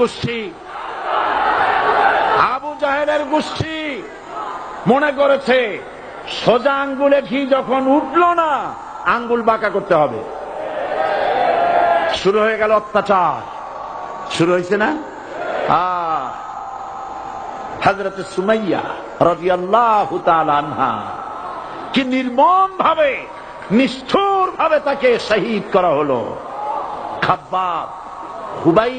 গোষ্ঠী। আবু জাহেলের গোষ্ঠী মনে করেছে, সোজা আঙ্গুলে ঘি যখন উঠল না, আঙ্গুল বাঁকা করতে হবে। শুরু হয়ে গেল অত্যাচার। শুরু হয়েছে না? হজরত সুমাইয়া রাজি আল্লাহ আনহা কি নির্মম ভাবে নিষ্ঠুর ভাবে তাকে শহীদ করা হলো। খাব্বাব হুবাই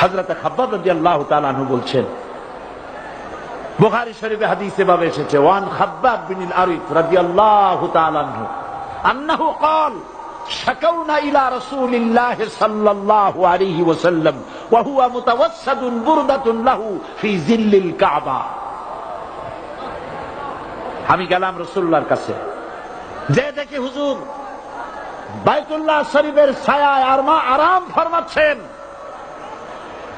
হাজরত খাব্বাব রাজি আল্লাহ তালানহু বলছেন বুখারী শরীফে হাদিসে ভাবে এসেছে ওয়ান খাব্বাব বিনিল আরিফ রাজি আল্লাহ তালানহু আন্নাহু قال شكونا إلى رسول الله صلى الله عليه وسلم وهو متوسد بردة له في ظل الكعبة আমি গেলাম রসুল্লাহর কাছে যে দেখি হুজুর বাইতুল্লাহ শরীফের ছায়ায় আর মা আরাম ফরমাচ্ছেন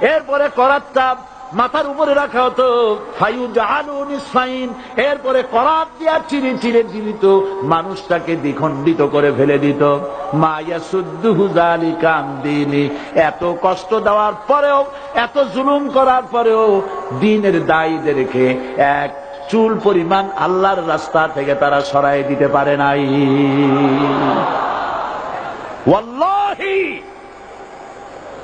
এরপরে মাথার উপরে রাখা হতো। এরপরে করাত দিয়া চিরে জীবিত মানুষটাকে দ্বিখণ্ডিত করে ফেলে দিত। এত কষ্ট দেওয়ার পরেও, এত জুলুম করার পরেও দিনের দায়ীদেরকে এক চুল পরিমাণ আল্লাহর রাস্তা থেকে তারা সরাই দিতে পারে নাই।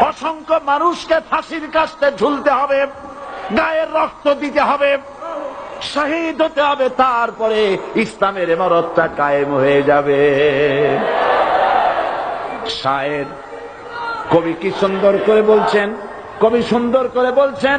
অসংখ্য মানুষকে ফাঁসির কাছতে ঝুলতে হবে, গায়ের রক্ত দিতে হবে, শহীদ হতে হবে, তারপরে ইসলামের এমারতটা কায়েম হয়ে যাবে। শায়ের কবি কি সুন্দর করে বলছেন? কবি সুন্দর করে বলছেন